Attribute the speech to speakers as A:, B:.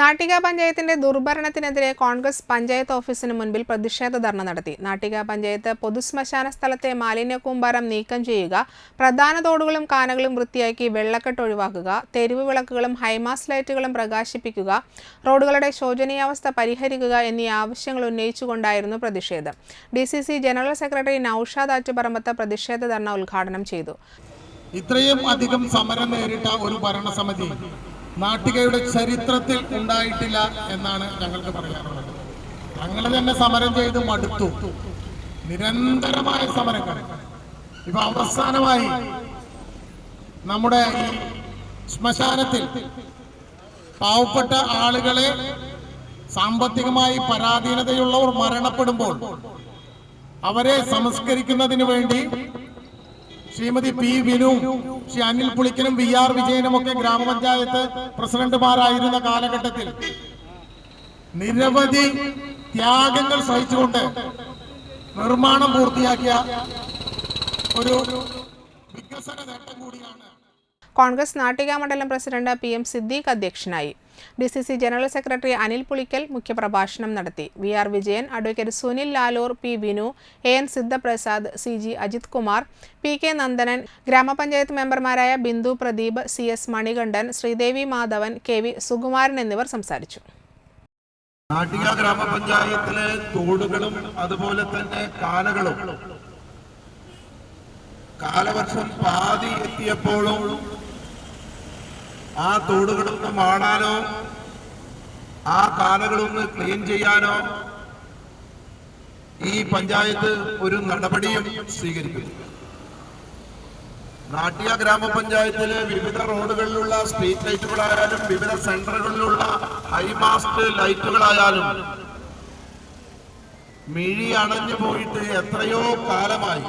A: നാട്ടിക പഞ്ചായത്തിന്റെ ദുർഭരണത്തിനെതിരെ കോൺഗ്രസ് പഞ്ചായത്ത് ഓഫീസിന് മുൻപിൽ പ്രതിഷേധ ധർണ നടത്തി. നാട്ടിക പഞ്ചായത്ത് പൊതുശ്മശാന സ്ഥലത്തെ മാലിന്യ കൂമ്പാരം നീക്കം ചെയ്യുക പ്രധാന തോടുകളും കാനകളും വൃത്തിയാക്കി വെള്ളക്കെട്ട് ഒഴിവാക്കുക തെരുവ് വിളക്കുകളും ഹൈമാസ് ലൈറ്റുകളും പ്രകാശിപ്പിക്കുക റോഡുകളുടെ ശോചനീയാവസ്ഥ പരിഹരിക്കുക എന്നീ ആവശ്യങ്ങൾ ഉന്നയിച്ചുകൊണ്ടായിരുന്നു പ്രതിഷേധം. D C C general secretary Noushad Attuparambath പ്രതിഷേധ ധർണ ഉദ്ഘാടനം ചെയ്തു.
B: ഇത്രയും അധികം സമരം നേരിട്ട ഒരു ഭരണസമിതി നാട്ടികയുടെ ചരിത്രത്തിൽ ഉണ്ടായിട്ടില്ല എന്നാണ് ഞങ്ങൾക്ക് പറയാനുള്ളത്. ഞങ്ങൾ തന്നെ സമരം ചെയ്ത് മടുത്തു. നിരന്തരമായ സമരങ്ങൾ. ഇപ്പൊ അവസാനമായി നമ്മുടെ ഈ ശ്മശാനത്തിൽ പാവപ്പെട്ട ആളുകളെ സാമ്പത്തികമായി പരാധീനതയുള്ളവർ മരണപ്പെടുമ്പോൾ അവരെ സംസ്കരിക്കുന്നതിന് വേണ്ടി ശ്രീമതി പി വിനു ശ്രീ അനിൽ പുളിക്കനും വി ആർ വിജയനും ഒക്കെ ഗ്രാമപഞ്ചായത്ത് പ്രസിഡന്റുമാരായിരുന്ന കാലഘട്ടത്തിൽ നിരവധി ത്യാഗങ്ങൾ സഹിച്ചുകൊണ്ട് നിർമ്മാണം പൂർത്തിയാക്കിയ ഒരു വികസന നേട്ടം കൂടിയാണ്
A: കോൺഗ്രസ് നാട്ടിക മണ്ഡലം പ്രസിഡന്റ് പി എം സിദ്ദീഖ് അധ്യക്ഷനായി. D C C general secretary Anil Pulikkal മുഖ്യപ്രഭാഷണം നടത്തി. V R Vijayan advocate Sunil Lalur P Vinu A N Siddhaprasad C G Ajith Kumar P K Nandanan ഗ്രാമപഞ്ചായത്ത് മെമ്പർമാരായ Bindu Pradeep C S Manikandan Sreedevi Madhavan K V Sukumaran എന്നിവർ സംസാരിച്ചു.
C: നാട്ടിക ഗ്രാമപഞ്ചായത്തിലെ തോടുകളും അതുപോലെ തന്നെ കാലകളും. കാലവർഷം പാതി എത്തിയപ്പോഴും ആ തോടുകളൊന്ന് മാടാനോ ആ കാലകളൊന്ന് ക്ലീൻ ചെയ്യാനോ ഈ പഞ്ചായത്ത് ഒരു നടപടിയും സ്വീകരിക്കുന്നു. നാട്ടിയ ഗ്രാമപഞ്ചായത്തിലെ വിവിധ റോഡുകളിലുള്ള സ്ട്രീറ്റ് ലൈറ്റുകളായാലും വിവിധ സെന്ററുകളിലുള്ള ഹൈമാസ്റ്റ് ലൈറ്റുകളായാലും മിഴി അണഞ്ഞു പോയിട്ട് എത്രയോ കാലമായി